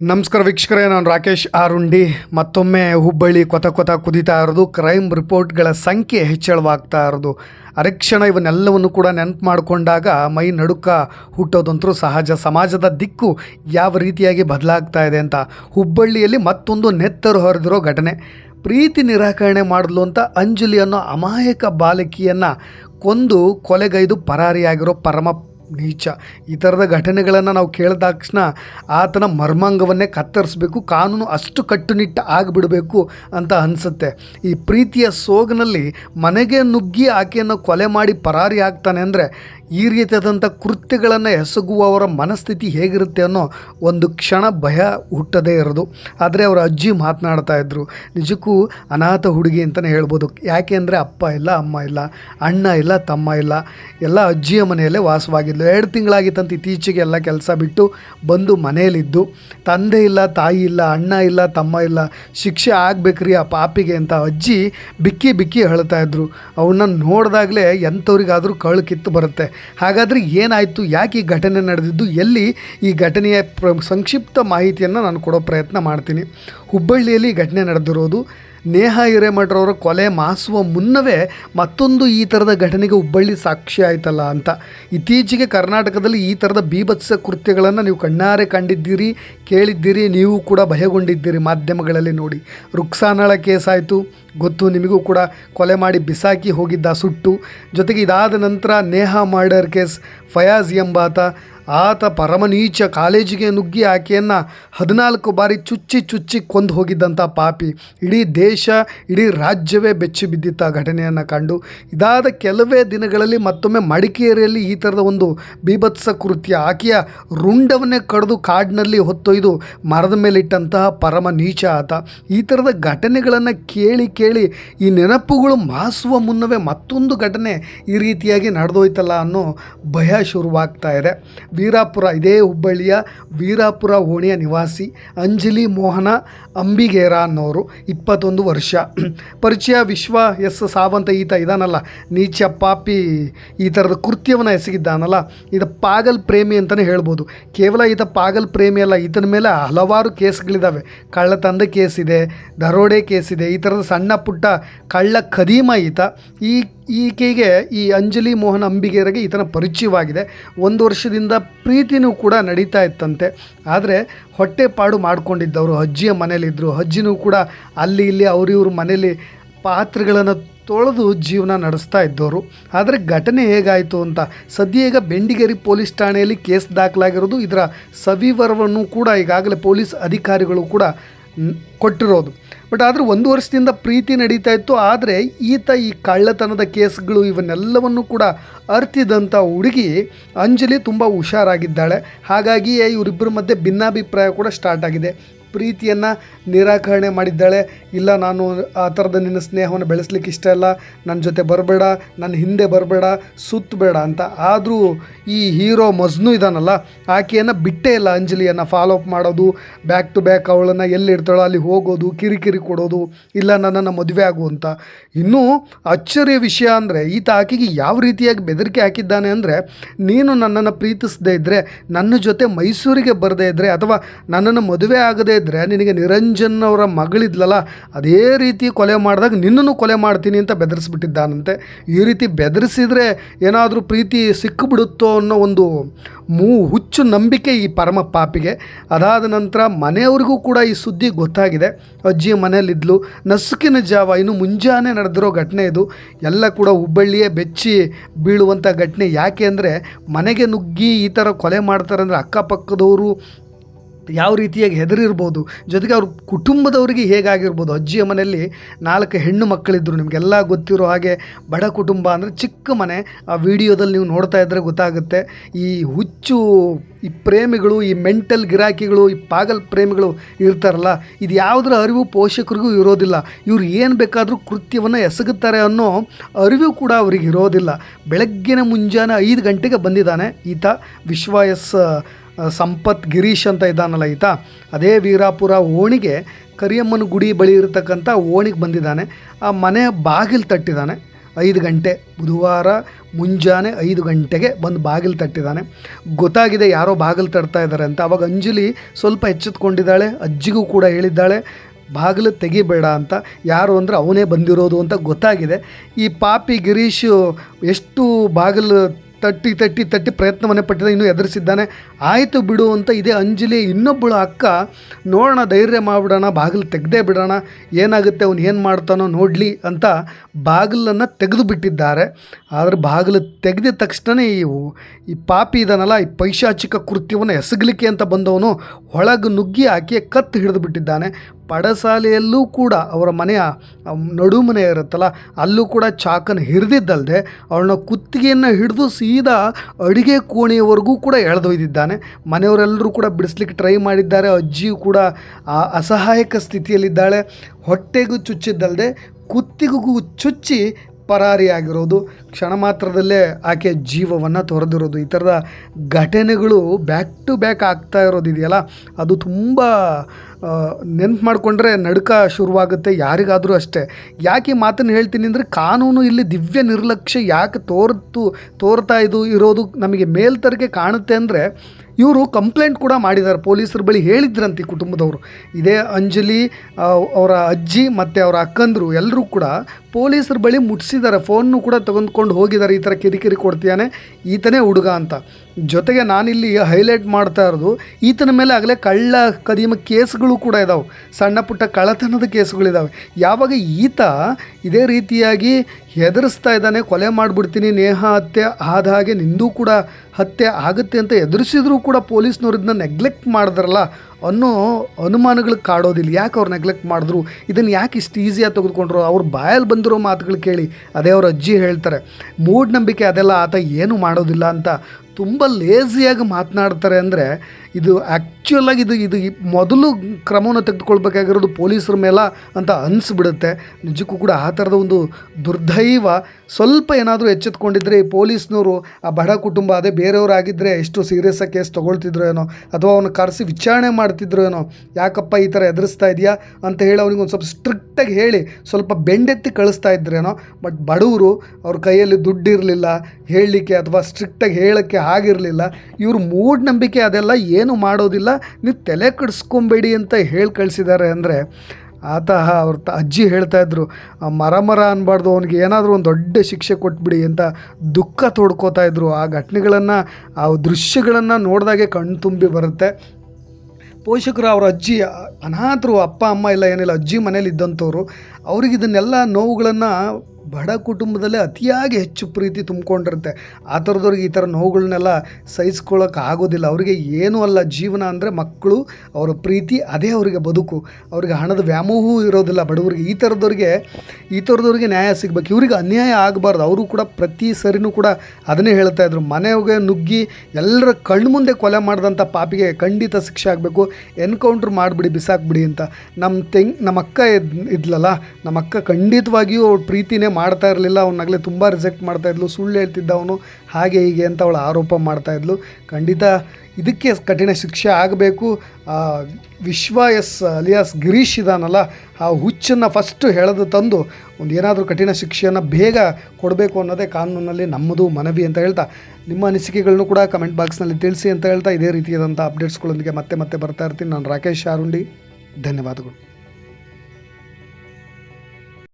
ನಮಸ್ಕಾರ ವೀಕ್ಷಕರೇ, ನಾನು ರಾಕೇಶ್ ಆರುಂಡಿ. ಮತ್ತೊಮ್ಮೆ ಹುಬ್ಬಳ್ಳಿ ಕೊತ ಕೊತ ಕುದೀತಾ ಇರೋದು, ಕ್ರೈಮ್ ರಿಪೋರ್ಟ್ಗಳ ಸಂಖ್ಯೆ ಹೆಚ್ಚಳವಾಗ್ತಾ ಇರೋದು. ಅರೆಕ್ಷಣ ಇವನ್ನೆಲ್ಲವನ್ನು ಕೂಡ ನೆನಪು ಮಾಡಿಕೊಂಡಾಗ ಮೈ ನಡುಕ ಹುಟ್ಟೋದಂತರೂ ಸಹಜ. ಸಮಾಜದ ದಿಕ್ಕು ಯಾವ ರೀತಿಯಾಗಿ ಬದಲಾಗ್ತಾ ಇದೆ ಅಂತ. ಹುಬ್ಬಳ್ಳಿಯಲ್ಲಿ ಮತ್ತೊಂದು ನೆತ್ತರು ಹೊರದಿರೋ ಘಟನೆ. ಪ್ರೀತಿ ನಿರಾಕರಣೆ ಮಾಡಲು ಅಂತ ಅಂಜಲಿ ಅನ್ನೋ ಅಮಾಯಕ ಬಾಲಕಿಯನ್ನು ಕೊಂದು ಕೊಲೆಗೈದು ಪರಾರಿಯಾಗಿರೋ ಪರಮ ನೀಚ. ಈ ಥರದ ಘಟನೆಗಳನ್ನು ನಾವು ಕೇಳಿದ ತಕ್ಷಣ ಆತನ ಮರ್ಮಾಂಗವನ್ನೇ ಕತ್ತರಿಸಬೇಕು, ಕಾನೂನು ಅಷ್ಟು ಕಟ್ಟುನಿಟ್ಟು ಆಗಿಬಿಡಬೇಕು ಅಂತ ಅನಿಸುತ್ತೆ. ಈ ಪ್ರೀತಿಯ ಸೋಗಿನಲ್ಲಿ ಮನೆಗೆ ನುಗ್ಗಿ ಆಕೆಯನ್ನು ಕೊಲೆ ಮಾಡಿ ಪರಾರಿ ಆಗ್ತಾನೆ ಅಂದರೆ ಈ ರೀತಿಯಾದಂಥ ಕೃತ್ಯಗಳನ್ನು ಎಸಗುವವರ ಮನಸ್ಥಿತಿ ಹೇಗಿರುತ್ತೆ ಅನ್ನೋ ಒಂದು ಕ್ಷಣ ಭಯ ಹುಟ್ಟದೇ ಇರೋದು. ಆದರೆ ಅವರ ಅಜ್ಜಿ ಮಾತನಾಡ್ತಾ ಇದ್ದರು ನಿಜಕ್ಕೂ ಅನಾಥ ಹುಡುಗಿ ಅಂತಲೇ ಹೇಳ್ಬೋದು. ಯಾಕೆ ಅಂದರೆ ಅಪ್ಪ ಇಲ್ಲ, ಅಮ್ಮ ಇಲ್ಲ, ಅಣ್ಣ ಇಲ್ಲ, ತಮ್ಮ ಇಲ್ಲ. ಎಲ್ಲ ಅಜ್ಜಿಯ ಮನೆಯಲ್ಲೇ ವಾಸವಾಗಿದ್ಲು. ಎರಡು ತಿಂಗಳಾಗಿತ್ತಂತ ಇತ್ತೀಚೆಗೆ ಎಲ್ಲ ಕೆಲಸ ಬಿಟ್ಟು ಬಂದು ಮನೆಯಲ್ಲಿದ್ದು. ತಂದೆ ಇಲ್ಲ, ತಾಯಿ ಇಲ್ಲ, ಅಣ್ಣ ಇಲ್ಲ, ತಮ್ಮ ಇಲ್ಲ. ಶಿಕ್ಷೆ ಆಗ್ಬೇಕ್ರಿ ಆ ಪಾಪಿಗೆ ಅಂತ ಅಜ್ಜಿ ಬಿಕ್ಕಿ ಬಿಕ್ಕಿ ಹೇಳ್ತಾ ಇದ್ದರು ಅವನ್ನ ನೋಡಿದಾಗಲೇ ಎಂಥವ್ರಿಗಾದರೂ ಕಳ್ಳು ಕಿತ್ತು ಬರುತ್ತೆ. ಹಾಗಾದರೆ ಏನಾಯಿತು? ಯಾಕೆ ಈ ಘಟನೆ ನಡೆದಿದ್ದು? ಎಲ್ಲಿ ಈ ಘಟನೆಯ ಸಂಕ್ಷಿಪ್ತ ಮಾಹಿತಿಯನ್ನು ನಾನು ಕೊಡೋ ಪ್ರಯತ್ನ ಮಾಡ್ತೀನಿ. ಹುಬ್ಬಳ್ಳಿಯಲ್ಲಿ ಘಟನೆ ನಡೆದಿರೋದು ನೇಹಾ ಹಿರೇಮಠರವರ ಕೊಲೆ ಮಾಸುವ ಮುನ್ನವೇ ಮತ್ತೊಂದು ಈ ಥರದ ಘಟನೆಗೆ ಹುಬ್ಬಳ್ಳಿ ಸಾಕ್ಷಿ ಆಯ್ತಲ್ಲ ಅಂತ. ಇತ್ತೀಚೆಗೆ ಕರ್ನಾಟಕದಲ್ಲಿ ಈ ಥರದ ಬೀಭತ್ಸ ಕೃತ್ಯಗಳನ್ನು ನೀವು ಕಣ್ಣಾರೆ ಕಂಡಿದ್ದೀರಿ, ಕೇಳಿದ್ದೀರಿ, ನೀವು ಕೂಡ ಭಯಗೊಂಡಿದ್ದೀರಿ ಮಾಧ್ಯಮಗಳಲ್ಲಿ ನೋಡಿ. ರುಕ್ಸಾನಳ ಕೇಸ್ ಆಯಿತು. ಗೊತ್ತು, ನಿಮಗೂ ಕೂಡ ಕೊಲೆ ಮಾಡಿ ಬಿಸಾಕಿ ಹೋಗಿದ್ದ ಸುಟ್ಟು. ಜೊತೆಗೆ ಇದಾದ ನಂತರ ನೇಹಾ ಮರ್ಡರ್ ಕೇಸ್, ಫಯಾಜ್ ಎಂಬಾತ ಆತ ಪರಮನೀಚ ಕಾಲೇಜಿಗೆ ನುಗ್ಗಿ ಆಕೆಯನ್ನು ಹದಿನಾಲ್ಕು ಬಾರಿ ಚುಚ್ಚಿ ಚುಚ್ಚಿ ಕೊಂದು ಹೋಗಿದ್ದಂಥ ಪಾಪಿ. ಇಡೀ ದೇಶ, ಇಡೀ ರಾಜ್ಯವೇ ಬೆಚ್ಚಿ ಬಿದ್ದಿತ್ತ ಘಟನೆಯನ್ನು ಕಂಡು. ಇದಾದ ಕೆಲವೇ ದಿನಗಳಲ್ಲಿ ಮತ್ತೊಮ್ಮೆ ಮಡಿಕೇರಿಯಲ್ಲಿ ಈ ಥರದ ಒಂದು ಬೀಭತ್ಸ ಕೃತ್ಯ. ಆಕೆಯ ರುಂಡವನ್ನೇ ಕಡಿದು ಕಾಡಿನಲ್ಲಿ ಹೊತ್ತೊಯ್ದು ಮರದ ಮೇಲಿಟ್ಟಂತಹ ಪರಮ ನೀಚ ಆತ. ಈ ಥರದ ಘಟನೆಗಳನ್ನು ಕೇಳಿ ಕೇಳಿ ಈ ನೆನಪುಗಳು ಮಾಸುವ ಮುನ್ನವೇ ಮತ್ತೊಂದು ಘಟನೆ ಈ ರೀತಿಯಾಗಿ ನಡೆದೋಯ್ತಲ್ಲ ಅನ್ನೋ ಭಯ ಶುರುವಾಗ್ತಾ ಇದೆ. ವೀರಾಪುರ, ಇದೇ ಹುಬ್ಬಳ್ಳಿಯ ವೀರಾಪುರ ಓಣಿಯ ನಿವಾಸಿ ಅಂಜಲಿ ಮೋಹನ ಅಂಬಿಗೇರ ಅನ್ನೋರು ಇಪ್ಪತ್ತೊಂದು ವರ್ಷ. ಪರಿಚಯ ವಿಶ್ವ ಎಸ್ ಸಾವಂತ ಈತ ಇದಾನಲ್ಲ, ನೀಚ ಪಾಪಿ ಈ ಥರದ ಕೃತ್ಯವನ್ನು ಎಸಗಿದ್ದಾನಲ್ಲ, ಇದು ಪಾಗಲ್ ಪ್ರೇಮಿ ಅಂತಲೇ ಹೇಳ್ಬೋದು. ಕೇವಲ ಈತ ಪಾಗಲ್ ಪ್ರೇಮಿ ಅಲ್ಲ, ಈತನ ಮೇಲೆ ಹಲವಾರು ಕೇಸ್ಗಳಿದ್ದಾವೆ ಕಳ್ಳತಂದ ಕೇಸ್ ಇದೆ ದರೋಡೆ ಕೇಸ್ ಇದೆ ಈ ಥರದ ಸಣ್ಣ ಪುಟ್ಟ ಕಳ್ಳ ಕದೀಮ ಈತ, ಈ ಈಕೆಗೆ ಈ ಅಂಜಲಿ ಮೋಹನ್ ಅಂಬಿಗೇರಿಗೆ ಈತನ ಪರಿಚಯವಾಗಿದೆ. ಒಂದು ವರ್ಷದಿಂದ ಪ್ರೀತಿನೂ ಕೂಡ ನಡೀತಾ ಇತ್ತಂತೆ. ಆದರೆ ಹೊಟ್ಟೆಪಾಡು ಮಾಡಿಕೊಂಡಿದ್ದವರು, ಅಜ್ಜಿಯ ಮನೇಲಿದ್ದರು ಅಜ್ಜಿನೂ ಕೂಡ ಅಲ್ಲಿ ಇಲ್ಲಿ ಅವರಿವ್ರ ಮನೇಲಿ ಪಾತ್ರೆಗಳನ್ನು ತೊಳೆದು ಜೀವನ ನಡೆಸ್ತಾ ಇದ್ದವರು ಆದರೆ ಘಟನೆ ಹೇಗಾಯಿತು ಅಂತ ಸದ್ಯ ಈಗ ಬೆಂಡಿಗೇರಿ ಪೊಲೀಸ್ ಠಾಣೆಯಲ್ಲಿ ಕೇಸ್ ದಾಖಲಾಗಿರೋದು, ಇದರ ಸವಿವರವನ್ನು ಕೂಡ ಈಗಾಗಲೇ ಪೊಲೀಸ್ ಅಧಿಕಾರಿಗಳು ಕೂಡ ಕೊಟ್ಟಿರೋದು. ಬಟ್ ಆದರೂ ಒಂದು ವರ್ಷದಿಂದ ಪ್ರೀತಿ ನಡೀತಾ ಇತ್ತು. ಆದರೆ ಈತ ಈ ಕಳ್ಳತನದ ಕೇಸ್ಗಳು ಇವನ್ನೆಲ್ಲವನ್ನು ಕೂಡ ಅರ್ತಿದಂಥ ಹುಡುಗಿ ಅಂಜಲಿ ತುಂಬ ಹುಷಾರಾಗಿದ್ದಾಳೆ. ಹಾಗಾಗಿಯೇ ಇವರಿಬ್ಬರ ಮಧ್ಯೆ ಭಿನ್ನಾಭಿಪ್ರಾಯ ಕೂಡ ಸ್ಟಾರ್ಟ್ ಆಗಿದೆ. ಪ್ರೀತಿಯನ್ನು ನಿರಾಕರಣೆ ಮಾಡಿದ್ದಾಳೆ. ಇಲ್ಲ, ನಾನು ಆ ಥರದ ನಿನ್ನ ಸ್ನೇಹವನ್ನು ಬೆಳೆಸ್ಲಿಕ್ಕೆ ಇಷ್ಟ ಇಲ್ಲ. ನನ್ನ ಜೊತೆ ಬರಬೇಡ, ನನ್ನ ಹಿಂದೆ ಬರಬೇಡ, ಸುತ್ತಬೇಡ ಅಂತ. ಆದರೂ ಈ ಹೀರೋ ಮಜ್ನು ಇದಾನಲ್ಲ, ಆಕೆಯನ್ನು ಬಿಟ್ಟೇ ಇಲ್ಲ ಅಂಜಲಿಯನ್ನು ಫಾಲೋ ಅಪ್ ಮಾಡೋದು ಬ್ಯಾಕ್ ಟು ಬ್ಯಾಕ್ ಅವಳನ್ನು ಎಲ್ಲಿಡ್ತಾಳೋ ಅಲ್ಲಿ ಹೋಗೋದು, ಕಿರಿಕಿರಿ ಕೊಡೋದು, ಇಲ್ಲ, ನನ್ನನ್ನು ಮದುವೆ ಆಗು ಅಂತ. ಇನ್ನೂ ಅಚ್ಚರಿಯ ವಿಷಯ ಅಂದರೆ, ಈತ ಆಕೆಗೆ ಯಾವ ರೀತಿಯಾಗಿ ಬೆದರಿಕೆ ಹಾಕಿದ್ದಾನೆ ಅಂದರೆ, ನೀನು ನನ್ನನ್ನು ಪ್ರೀತಿಸದೇ ಇದ್ದರೆ ನನ್ನ ಜೊತೆ ಮೈಸೂರಿಗೆ ಬರದೇ ಇದ್ದರೆ ಅಥವಾ ನನ್ನನ್ನು ಮದುವೆ ಆಗದೇ ಇದ್ದರೆ ನಿನಗೆ ನಿರಂಜನ್ ಅವರ ಮಗಳಿದ್ಲಲ್ಲ, ಅದೇ ರೀತಿ ಕೊಲೆ ಮಾಡಿದಾಗ ನಿನ್ನನ್ನು ಕೊಲೆ ಮಾಡ್ತೀನಿ ಅಂತ ಬೆದರಿಸ್ಬಿಟ್ಟಿದ್ದಾನಂತೆ. ಈ ರೀತಿ ಬೆದರಿಸಿದರೆ ಏನಾದರೂ ಪ್ರೀತಿ ಸಿಕ್ಕಿಬಿಡುತ್ತೋ ಅನ್ನೋ ಒಂದು ಮೂ ಹುಚ್ಚು ನಂಬಿಕೆ ಈ ಪರಮ ಪಾಪಿಗೆ. ಅದಾದ ನಂತರ ಮನೆಯವರಿಗೂ ಕೂಡ ಈ ಸುದ್ದಿ ಗೊತ್ತಾಗಿದೆ. ಅಜ್ಜಿ ಮನೆಯಲ್ಲಿದ್ಲು, ನಸುಕಿನ ಜಾವ, ಇನ್ನು ಮುಂಜಾನೆ ನಡೆದಿರೋ ಘಟನೆ ಇದು. ಎಲ್ಲ ಕೂಡ ಹುಬ್ಬಳ್ಳಿಯೇ ಬೆಚ್ಚಿ ಬೀಳುವಂಥ ಘಟನೆ. ಯಾಕೆ ಅಂದರೆ ಮನೆಗೆ ನುಗ್ಗಿ ಈ ಥರ ಕೊಲೆ ಮಾಡ್ತಾರೆ ಅಂದರೆ ಅಕ್ಕಪಕ್ಕದವರು ಯಾವ ರೀತಿಯಾಗಿ ಹೆದರಿರ್ಬೋದು, ಜೊತೆಗೆ ಅವ್ರ ಕುಟುಂಬದವರಿಗೆ ಹೇಗಾಗಿರ್ಬೋದು, ಅಜ್ಜಿಯ ಮನೆಯಲ್ಲಿ ನಾಲ್ಕು ಹೆಣ್ಣು ಮಕ್ಕಳಿದ್ದರು ನಿಮಗೆಲ್ಲ ಗೊತ್ತಿರೋ ಹಾಗೆ ಬಡ ಕುಟುಂಬ ಅಂದರೆ ಚಿಕ್ಕ ಮನೆ, ಆ ವಿಡಿಯೋದಲ್ಲಿ ನೀವು ನೋಡ್ತಾ ಇದ್ದರೆ ಗೊತ್ತಾಗುತ್ತೆ. ಈ ಹುಚ್ಚು, ಈ ಪ್ರೇಮಿಗಳು, ಈ ಮೆಂಟಲ್ ಗಿರಾಕಿಗಳು, ಈ ಪಾಗಲ್ ಪ್ರೇಮಿಗಳು ಇರ್ತಾರಲ್ಲ, ಇದು ಯಾವುದರ ಅರಿವು ಪೋಷಕರಿಗೂ ಇರೋದಿಲ್ಲ. ಇವ್ರು ಏನು ಬೇಕಾದರೂ ಕೃತ್ಯವನ್ನು ಎಸಗುತ್ತಾರೆ ಅನ್ನೋ ಅರಿವು ಕೂಡ ಅವ್ರಿಗೆ ಇರೋದಿಲ್ಲ. ಬೆಳಗ್ಗಿನ ಮುಂಜಾನೆ ಐದು ಗಂಟೆಗೆ ಬಂದಿದ್ದಾನೆ ಈತ ವಿಶ್ವ ಎಸ್ ಸಂಪತ್ ಗಿರೀಶ್ ಅಂತ ಇದ್ದಾನಲ್ಲ ಈತ, ಅದೇ ವೀರಾಪುರ ಓಣಿಗೆ ಕರಿಯಮ್ಮನ ಗುಡಿ ಬಳಿ ಇರತಕ್ಕಂಥ ಓಣಿಗೆ ಬಂದಿದ್ದಾನೆ. ಆ ಮನೆ ಬಾಗಿಲು ತಟ್ಟಿದ್ದಾನೆ. ಐದು ಗಂಟೆ, ಬುಧವಾರ ಮುಂಜಾನೆ ಐದು ಗಂಟೆಗೆ ಬಂದು ಬಾಗಿಲು ತಟ್ಟಿದ್ದಾನೆ. ಗೊತ್ತಾಗಿದೆ ಯಾರೋ ಬಾಗಿಲು ತಟ್ತಾ ಇದ್ದಾರೆ ಅಂತ. ಅವಾಗ ಅಂಜಲಿ ಸ್ವಲ್ಪ ಎಚ್ಚೆತ್ಕೊಂಡಿದ್ದಾಳೆ, ಅಜ್ಜಿಗೂ ಕೂಡ ಹೇಳಿದ್ದಾಳೆ, ಬಾಗಿಲು ತೆಗಿಬೇಡ ಅಂತ. ಯಾರು ಅಂದರೆ ಅವನೇ ಬಂದಿರೋದು ಅಂತ ಗೊತ್ತಾಗಿದೆ. ಈ ಪಾಪಿ ಗಿರೀಶು ಎಷ್ಟು ಬಾಗಿಲು ತಟ್ಟಿ ತಟ್ಟಿ ತಟ್ಟಿ ಪ್ರಯತ್ನವನ್ನೇ ಪಟ್ಟಿದ, ಇನ್ನೂ ಎದುರಿಸಿದ್ದಾನೆ. ಆಯಿತು ಬಿಡು ಅಂತ ಇದೇ ಅಂಜಲಿ, ಇನ್ನೊಬ್ಬಳು ಅಕ್ಕ. ನೋಡೋಣ, ಧೈರ್ಯ ಮಾಡಿಬಿಡೋಣ, ಬಾಗಿಲು ತೆಗೆದೇ ಬಿಡೋಣ. ಏನಾಗುತ್ತೆ, ಅವನು ಏನು ಮಾಡ್ತಾನೋ ನೋಡಲಿ ಅಂತ ಬಾಗಿಲನ್ನು ತೆಗೆದು ಬಿಟ್ಟಿದ್ದಾರೆ ಆದರೆ ಬಾಗಿಲು ತೆಗೆದ ತಕ್ಷಣ ಈ ಈ ಪಾಪಿ ಇದನ್ನಲ್ಲ ಈ ಪೈಶಾಚಿಕ ಕೃತ್ಯವನ್ನು ಎಸಗಲಿಕ್ಕೆ ಅಂತ ಬಂದವನು, ಒಳಗೆ ನುಗ್ಗಿ ಹಾಕಿ ಕತ್ತು ಹಿಡಿದು ಬಿಟ್ಟಿದ್ದಾನೆ. ಪಡಸಾಲೆಯಲ್ಲೂ ಕೂಡ ಅವರ ಮನೆಯ ನಡುಮನೆ ಇರುತ್ತಲ್ಲ, ಅಲ್ಲೂ ಕೂಡ ಚಾಕನ್ನು ಹಿರಿದಿದ್ದಲ್ಲದೆ ಅವಳನ್ನ ಕುತ್ತಿಗೆಯನ್ನು ಹಿಡಿದು ಸೀದಾ ಅಡುಗೆ ಕೋಣೆಯವರೆಗೂ ಕೂಡ ಎಳೆದೊಯ್ದಿದ್ದಾನೆ ಮನೆಯವರೆಲ್ಲರೂ ಕೂಡ ಬಿಡಿಸ್ಲಿಕ್ಕೆ ಟ್ರೈ ಮಾಡಿದ್ದಾರೆ. ಅಜ್ಜಿಯು ಕೂಡ ಆ ಅಸಹಾಯಕ ಸ್ಥಿತಿಯಲ್ಲಿದ್ದಾಳೆ. ಹೊಟ್ಟೆಗೂ ಚುಚ್ಚಿದ್ದಲ್ಲದೆ ಕುತ್ತಿಗೆಗೂ ಚುಚ್ಚಿ ಪರಾರಿಯಾಗಿರೋದು, ಕ್ಷಣ ಮಾತ್ರದಲ್ಲೇ ಆಕೆ ಜೀವವನ್ನು ತೊರೆದಿರೋದು. ಈ ಥರದ ಘಟನೆಗಳು ಬ್ಯಾಕ್ ಟು ಬ್ಯಾಕ್ ಆಗ್ತಾ ಇರೋದಿದೆಯಲ್ಲ ಅದು ತುಂಬ ನೆನ್ಪು ಮಾಡಿಕೊಂಡ್ರೆ ನಡುಕ ಶುರುವಾಗುತ್ತೆ, ಯಾರಿಗಾದರೂ ಅಷ್ಟೇ. ಯಾಕೆ ಈ ಮಾತನ್ನು ಹೇಳ್ತೀನಿ ಅಂದರೆ, ಕಾನೂನು ಇಲ್ಲಿ ದಿವ್ಯ ನಿರ್ಲಕ್ಷ್ಯ ಯಾಕೆ ತೋರ್ತು, ತೋರ್ತಾ ಇದು ಇರೋದು ನಮಗೆ ಮೇಲ್ತರಿಗೆ ಕಾಣುತ್ತೆ ಅಂದರೆ ಇವರು ಕಂಪ್ಲೇಂಟ್ ಕೂಡ ಮಾಡಿದ್ದಾರೆ. ಪೊಲೀಸರ ಬಳಿ ಹೇಳಿದ್ರಂತೆ ಕುಟುಂಬದವರು. ಇದೇ ಅಂಜಲಿ ಅವರ ಅಜ್ಜಿ ಮತ್ತು ಅವರ ಅಕ್ಕಂದರು ಎಲ್ಲರೂ ಕೂಡ ಪೊಲೀಸರ ಬಳಿ ಮುಟ್ಸಿದ್ದಾರೆ ಫೋನ್ನು ಕೂಡ ತೆಗೆದುಕೊಂಡು ಹೋಗಿದ್ದಾರೆ. ಈ ಥರ ಕಿರಿಕಿರಿ ಕೊಡ್ತೀಯಾನೆ ಈತನೇ ಹುಡುಗ ಅಂತ. ಜೊತೆಗೆ ನಾನಿಲ್ಲಿ ಹೈಲೈಟ್ ಮಾಡ್ತಾ ಇರೋದು, ಈತನ ಮೇಲೆ ಆಗಲೇ ಕಳ್ಳ ಕದೀಮ ಕೇಸ್ಗಳು ಕೂಡ ಇದ್ದಾವೆ ಸಣ್ಣ ಪುಟ್ಟ ಕಳ್ಳತನದ ಕೇಸುಗಳಿದ್ದಾವೆ ಯಾವಾಗ ಈತ ಇದೇ ರೀತಿಯಾಗಿ ಹೆದರಿಸ್ತಾ ಇದ್ದಾನೆ, ಕೊಲೆ ಮಾಡಿಬಿಡ್ತೀನಿ, ನೇಹ ಹತ್ಯೆ ಆದ ಹಾಗೆ ನಿಂದೂ ಕೂಡ ಹತ್ಯೆ ಆಗುತ್ತೆ ಅಂತ ಎದುರಿಸಿದ್ರೂ ಕೂಡ ಪೊಲೀಸ್ನವ್ರು ಇದನ್ನ ನೆಗ್ಲೆಕ್ಟ್ ಮಾಡಿದ್ರಲ್ಲ ಅನ್ನೋ ಅನುಮಾನಗಳು ಕಾಡೋದಿಲ್ಲ. ಯಾಕೆ ಅವ್ರು ನೆಗ್ಲೆಕ್ಟ್ ಮಾಡಿದ್ರು? ಇದನ್ನು ಯಾಕೆ ಇಷ್ಟು ಈಸಿಯಾಗಿ ತೆಗೆದುಕೊಂಡ್ರು? ಅವ್ರು ಬಾಯಲ್ಲಿ ಬಂದಿರೋ ಮಾತುಗಳು ಕೇಳಿ ಅದೇ ಅವ್ರ ಅಜ್ಜಿ ಹೇಳ್ತಾರೆ. ಮೂಢನಂಬಿಕೆ ಅದೆಲ್ಲ ಆತ ಏನು ಮಾಡೋದಿಲ್ಲ ಅಂತ ತುಂಬ ಲೇಝಿಯಾಗಿ ಮಾತನಾಡ್ತಾರೆ ಅಂದರೆ ಇದು ಆ್ಯಕ್ಚುಲಾಗಿ ಇದು ಇದು ಮೊದಲು ಕ್ರಮವನ್ನು ತೆಗೆದುಕೊಳ್ಬೇಕಾಗಿರೋದು ಪೊಲೀಸರ ಮೇಲ ಅಂತ ಅನಿಸ್ಬಿಡುತ್ತೆ. ನಿಜಕ್ಕೂ ಕೂಡ ಆ ಥರದ ಒಂದು ದುರ್ದೈವ ಸ್ವಲ್ಪ ಏನಾದರೂ ಎಚ್ಚೆತ್ಕೊಂಡಿದ್ರೆ ಈ ಪೊಲೀಸ್ನವರು ಆ ಬಡ ಕುಟುಂಬ, ಅದೇ ಬೇರೆಯವರಾಗಿದ್ದರೆ ಎಷ್ಟು ಸೀರಿಯಸ್ ಆಗಿ ಕೇಸ್ ತೊಗೊಳ್ತಿದ್ರು ಏನೋ, ಅಥವಾ ಅವನು ಕರೆಸಿ ವಿಚಾರಣೆ ಮಾಡ್ತಿದ್ರು ಏನೋ, ಯಾಕಪ್ಪ ಈ ಥರ ಎದುರಿಸ್ತಾ ಇದೆಯಾ ಅಂತ ಹೇಳಿ ಅವ್ನಿಗೆ ಒಂದು ಸ್ವಲ್ಪ ಸ್ಟ್ರಿಕ್ಟಾಗಿ ಹೇಳಿ, ಸ್ವಲ್ಪ ಬೆಂಡೆತ್ತಿ ಕಳಿಸ್ತಾ ಇದ್ರೇನೋ ಬಟ್ ಬಡವರು ಅವ್ರ ಕೈಯಲ್ಲಿ ದುಡ್ಡಿರಲಿಲ್ಲ, ಹೇಳಲಿಕ್ಕೆ ಅಥವಾ ಸ್ಟ್ರಿಕ್ಟಾಗಿ ಹೇಳೋಕ್ಕೆ ಆಗಿರಲಿಲ್ಲ, ಇವ್ರ ಮೂಢನಂಬಿಕೆ ಅದೆಲ್ಲ ಏನು ಮಾಡೋದಿಲ್ಲ, ನೀವು ತಲೆ ಕಡಿಸ್ಕೊಬೇಡಿ ಅಂತ ಹೇಳಿ ಕಳಿಸಿದ್ದಾರೆ ಅಂದರೆ ಆತ ಅವ್ರ ತ, ಅಜ್ಜಿ ಹೇಳ್ತಾ ಇದ್ರು, ಆ ಮರ ಮರ ಅನ್ನಬಾರ್ದು ಅವನಿಗೆ ಏನಾದರೂ ಒಂದು ದೊಡ್ಡ ಶಿಕ್ಷೆ ಕೊಟ್ಬಿಡಿ ಅಂತ ದುಃಖ ತೋಡ್ಕೋತಾ ಇದ್ರು. ಆ ಘಟನೆಗಳನ್ನು, ಆ ದೃಶ್ಯಗಳನ್ನು ನೋಡಿದಾಗೆ ಕಣ್ಣು ತುಂಬಿ ಬರುತ್ತೆ. ಪೋಷಕರು ಅವ್ರ ಅಜ್ಜಿ, ಅನಾಥರು ಅಪ್ಪ, ಅಮ್ಮ ಇಲ್ಲ ಏನಿಲ್ಲ, ಅಜ್ಜಿ ಮನೇಲಿ ಇದ್ದಂಥವ್ರು ಅವ್ರಿಗೆ ಇದನ್ನೆಲ್ಲ ನೋವುಗಳನ್ನು ಬಡ ಕುಟುಂಬದಲ್ಲೇ ಅತಿಯಾಗಿ ಹೆಚ್ಚು ಪ್ರೀತಿ ತುಂಬಿಕೊಂಡಿರುತ್ತೆ. ಆ ಥರದವ್ರಿಗೆ ಈ ಥರ ನೋವುಗಳನ್ನೆಲ್ಲ ಸಹಿಸ್ಕೊಳ್ಳೋಕೆ ಆಗೋದಿಲ್ಲ. ಅವರಿಗೆ ಏನೂ ಅಲ್ಲ, ಜೀವನ ಅಂದರೆ ಮಕ್ಕಳು, ಅವರ ಪ್ರೀತಿ, ಅದೇ ಅವರಿಗೆ ಬದುಕು. ಅವ್ರಿಗೆ ಹಣದ ವ್ಯಾಮೋಹವೂ ಇರೋದಿಲ್ಲ ಬಡವರಿಗೆ. ಈ ಥರದವ್ರಿಗೆ ಈ ಥರದವ್ರಿಗೆ ನ್ಯಾಯ ಸಿಗಬೇಕು. ಇವ್ರಿಗೆ ಅನ್ಯಾಯ ಆಗಬಾರ್ದು. ಅವರು ಕೂಡ ಪ್ರತಿ ಸರಿನೂ ಕೂಡ ಅದನ್ನೇ ಹೇಳ್ತಾ ಇದ್ರು. ಮನೆಗೆ ನುಗ್ಗಿ ಎಲ್ಲರ ಕಣ್ಣು ಮುಂದೆ ಕೊಲೆ ಮಾಡಿದಂಥ ಪಾಪಿಗೆ ಖಂಡಿತ ಶಿಕ್ಷೆ ಆಗಬೇಕು. ಎನ್ಕೌಂಟ್ರ್ ಮಾಡಿಬಿಡಿ, ಬಿಸಾಕ್ಬಿಡಿ ಅಂತ. ನಮ್ಮ ತೆಂಗ್, ನಮ್ಮ ಅಕ್ಕ ಇದ್ ಇದ್ಲಲ್ಲ ನಮ್ಮ ಅಕ್ಕ ಖಂಡಿತವಾಗಿಯೂ ಅವ್ಳ ಪ್ರೀತಿನೇ ಮಾಡ್ತಾ ಇರಲಿಲ್ಲ ಅವನಾಗಲೇ ತುಂಬ ರಿಜೆಕ್ಟ್ ಮಾಡ್ತಾ ಇದ್ಲು, ಸುಳ್ಳು ಹೇಳ್ತಿದ್ದ ಅವನು ಹಾಗೆ ಹೀಗೆ ಅಂತ ಅವಳು ಆರೋಪ ಮಾಡ್ತಾ ಇದ್ಲು. ಖಂಡಿತ ಇದಕ್ಕೆ ಕಠಿಣ ಶಿಕ್ಷೆ ಆಗಬೇಕು. ವಿಶ್ವ ಎಸ್ ಅಲಿಯಾಸ್ ಗಿರೀಶ್ ಇದಾನಲ್ಲ, ಆ ಹುಚ್ಚನ್ನು ಫಸ್ಟು ಎಳೆದು ತಂದು ಒಂದು ಏನಾದರೂ ಕಠಿಣ ಶಿಕ್ಷೆಯನ್ನು ಬೇಗ ಕೊಡಬೇಕು ಅನ್ನೋದೇ ಕಾನೂನಲ್ಲಿ ನಮ್ಮದು ಮನವಿ ಅಂತ ಹೇಳ್ತಾ. ನಿಮ್ಮ ಅನಿಸಿಕೆಗಳನ್ನು ಕೂಡ ಕಮೆಂಟ್ ಬಾಕ್ಸ್ನಲ್ಲಿ ತಿಳಿಸಿ ಅಂತ ಹೇಳ್ತಾ, ಇದೇ ರೀತಿಯಾದಂಥ ಅಪ್ಡೇಟ್ಸ್ಗಳೊಂದಿಗೆ ಮತ್ತೆ ಮತ್ತೆ ಬರ್ತಾ ಇರ್ತೀನಿ. ನಾನು ರಾಕೇಶ್ ಶಾರುಂಡಿ ಧನ್ಯವಾದಗಳು.